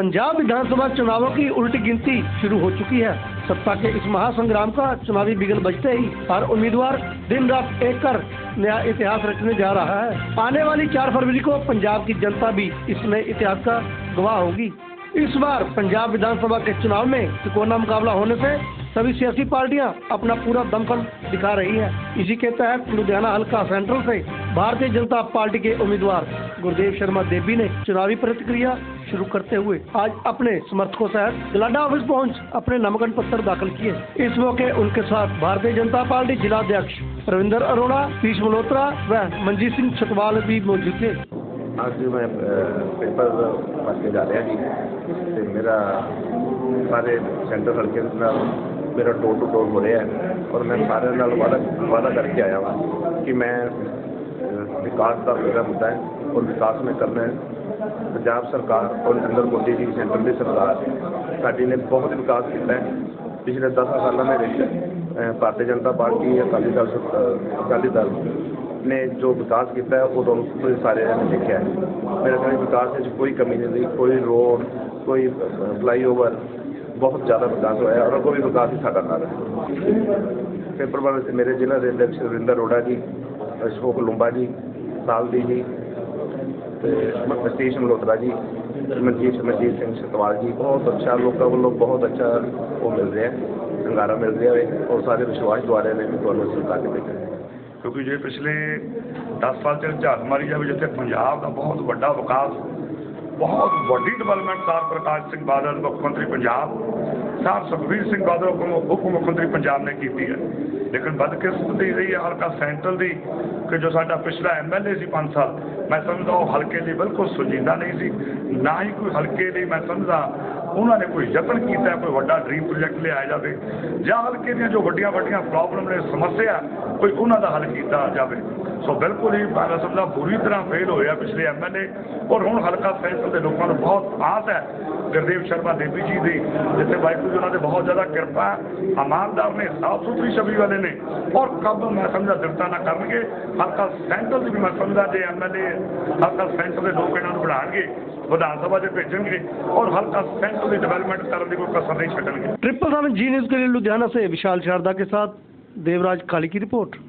पंजाब विधानसभा चुनावों की उल्टी गिनती शुरू हो चुकी है। सत्ता के इस महासंग्राम का चुनावी बिगल बजते ही हर उम्मीदवार दिन रात एक कर नया इतिहास रचने जा रहा है। आने वाली चार फरवरी को पंजाब की जनता भी इस नए इतिहास का गवाह होगी। इस बार पंजाब विधानसभा के चुनाव में तिकोना मुकाबला होने से सभी सियासी पार्टियाँ अपना पूरा दमखम दिखा रही है। इसी के तहत लुधियाना हल्का सेंट्रल से भारतीय जनता पार्टी के उम्मीदवार गुरुदेव शर्मा देवी ने चुनावी प्रतिक्रिया शुरू करते हुए आज अपने समर्थकों सहित गलाडा ऑफ़िस पहुँच अपने नामांकन पत्र दाखिल किए। इस मौके उनके साथ भारतीय जनता पार्टी जिला अध्यक्ष रविंदर अरोड़ा, पीयूष मल्होत्रा व मंजीत सिंह छतवाल भी मौजूद थे। आज मैं पेपर पढ़ के जा रहा जी तो मेरा सारे सेंटर हल्के मेरा डोर टू डोर हो रहा है और मैं सारे वादा वादा करके आया वहाँ कि मैं ਕਰਕੇ ਆਇਆ ਹਾਂ ਕਿ ਮੈਂ ਅਹ, ਵਿਕਾਸ ਦਾ ਮੇਰਾ ਮੁੱਦਾ ਹੈ ਔਰ ਵਿਕਾਸ ਮੈਂ ਕਰਨਾ ਹੈ ਪੰਜਾਬ ਸਰਕਾਰ ਔਰ ਨਰਿੰਦਰ ਮੋਦੀ ਜੀ ਸੈਂਟਰ ਦੀ ਸਰਕਾਰ ਸਾਡੀ ਨੇ ਬਹੁਤ ਵਿਕਾਸ ਕੀਤਾ ਹੈ ਪਿਛਲੇ 10 ਸਾਲਾਂ ਦੇ ਵਿੱਚ ਅਹ, ਭਾਰਤੀ ਜਨਤਾ ਪਾਰਟੀ ਅਕਾਲੀ ਦਲ ਸਰ- ਅਹ, ਅਕਾਲੀ ਦਲ ਨੇ ਜੋ ਵਿਕਾਸ ਕੀਤਾ ਹੈ ਉਹ ਤੁਹਾਨੂੰ ਤੁਸੀਂ ਸਾਰੇ ਨੇ ਦੇਖਿਆ ਹੈ ਮੇਰੇ ਖਿਆਲ ਵਿਕਾਸ ਵਿੱਚ ਕੋਈ ਕਮੀ ਨਹੀਂ ਰਹੀ ਕੋਈ ਰੋਡ ਕੋਈ ਫਲਾਈਓਵਰ ਬਹੁਤ ਜ਼ਿਆਦਾ ਵਿਕਾਸ ਹੋਇਆ ਔਰ ਅੱਗੋਂ ਵੀ ਵਿਕਾਸ ਹੀ ਸਾਡਾ ਕਰ ਹੈ ਪੇਪਰ ਵਾਲੇ ਮੇਰੇ ਜ਼ਿਲ੍ਹਾ ਦੇ ਅਧਿਕਸ਼ ਰਵਿੰਦਰ ਅਰੋੜਾ ਜੀ ਅਸ਼ੋਕ ਲੁੰਬਾ ਜੀ ਸਾਲ ਦੀ ਜੀ। ਤੇ ਸਤੀਸ਼ ਮਲਹੋਤਰਾ ਜੀ, ਮਨਜੀਤ ਮਨਜੀਤ ਸਿੰਘ ਸਤਵਾਲ ਜੀ, ਬਹੁਤ ਅੱਛਾ ਲੋਕਾਂ ਵੱਲੋਂ ਬਹੁਤ ਅੱਛਾ ਉਹ ਮਿਲ ਰਿਹਾ ਹੈ ਹੰਗਾਰਾ ਮਿਲ ਰਿਹਾ ਹੈ ਔਰ ਸਾਰੇ ਵਿਸ਼ਵਾਸ ਦੁਆਰੇ ਨੇ ਵੀ ਤੁਹਾਨੂੰ ਸਰਕਾਰ ਦੇ ਵਿੱਚ ਕਿਉਂਕਿ ਜੇ ਪਿਛਲੇ 10 ਸਾਲ ਚ ਝਾਤ ਮਾਰੀ ਜਾਵੇ, ਜਿੱਥੇ ਪੰਜਾਬ ਦਾ ਬਹੁਤ ਵੱਡਾ ਵਿਕਾਸ ਬਹੁਤ ਵੱਡੀ ਡਿਵੈਲਪਮੈਂਟ ਸਰ ਪ੍ਰਕਾਸ਼ ਸਿੰਘ ਬਾਦਲ, ਮੁੱਖ ਮੰਤਰੀ ਪੰਜਾਬ, ਸਰ ਸੁਖਬੀਰ ਸਿੰਘ ਬਾਦਲ, ਉਪ ਉਪ ਮੁੱਖ ਮੰਤਰੀ ਪੰਜਾਬ ਨੇ ਕੀਤੀ ਹੈ। ਲੇਕਿਨ ਬਦਕਿਸਮਤੀ ਰਹੀ ਹੈ ਹਲਕਾ ਸੈਂਟਰਲ ਦੀ, ਕਿ ਜੋ ਸਾਡਾ ਪਿਛਲਾ ਐਮਐਲਏ ਸੀ 5 ਸਾਲ, ਮੈਂ ਸਮਝਦਾ ਉਹ ਹਲਕੇ ਲਈ ਬਿਲਕੁਲ ਸੁਜੀਦਾ ਨਹੀਂ ਸੀ, ਨਾ ਹੀ ਕੋਈ ਹਲਕੇ ਲਈ ਮੈਂ ਸਮਝਦਾ ਉਹਨਾਂ ਨੇ ਕੋਈ ਯਤਨ ਕੀਤਾ, ਕੋਈ ਵੱਡਾ ਡ੍ਰੀਮ ਪ੍ਰੋਜੈਕਟ ਲਿਆਇਆ ਜਾਵੇ, ਜਾਂ ਹਲਕੇ ਦੀਆਂ ਜੋ ਵੱਡੀਆਂ ਵੱਡੀਆਂ ਪ੍ਰੋਬਲਮ ਨੇ, ਸਮੱਸਿਆ ਕੋਈ ਉਹਨਾਂ ਦਾ ਹੱਲ ਕੀਤਾ ਜਾਵੇ। ਸੋ ਬਿਲਕੁਲ ਹੀ ਮੈਂ ਸਮਝਦਾ ਬੁਰੀ ਤਰ੍ਹਾਂ ਫੇਲ ਹੋਇਆ ਪਿਛਲੇ ਐਮਐਲਏ ਔਰ ਹੁਣ ਹਲਕਾ ਸੈਂਟਰ ਦੇ ਲੋਕਾਂ ਨੂੰ ਬਹੁਤ ਆਸ ਹੈ ਗੁਰਦੇਵ ਸ਼ਰਮਾ ਦੇਵੀ ਜੀ ਦੀ ਜਿੱਥੇ ਵਾਹਿਗੁਰੂ ਜੀ ਉਹਨਾਂ ਦੇ ਬਹੁਤ ਜ਼ਿਆਦਾ ਕਿਰਪਾ ਹੈ ਇਮਾਨਦਾਰ ਨੇ ਸਾਫ ਸੁਥਰੀ ਛਵੀ ਵਾਲੇ ਨੇ ਔਰ ਕਬ ਮੈਂ ਸਮਝਦਾ ਦਿਰਤਾ ਨਾ ਕਰਨਗੇ ਹਲਕਾ ਸੈਂਟਰ ਦੀ ਵੀ ਮੈਂ ਸਮਝਦਾ ਜੇ ਐਮਐਲਏ ਹਲਕਾ ਸੈਂਟਰ ਦੇ ਲੋਕ ਇਹਨਾਂ ਨੂੰ ਬਣਾਉਣਗੇ ਵਿਧਾਨ ਸਭਾ 'ਚ ਭੇਜਣਗੇ ਔਰ ਹਲਕਾ ਸੈਂਟਰ ਦੀ ਡਿਵੈਲਪਮੈਂਟ ਕਰਨ ਦੀ ਕੋਈ ਕਸਰ ਨਹੀਂ ਛੱਡਣਗੇ ट्रिपल सेवन जी न्यूज के लिए लुधियाना से विशाल शारदा के साथ देवराज काली की रिपोर्ट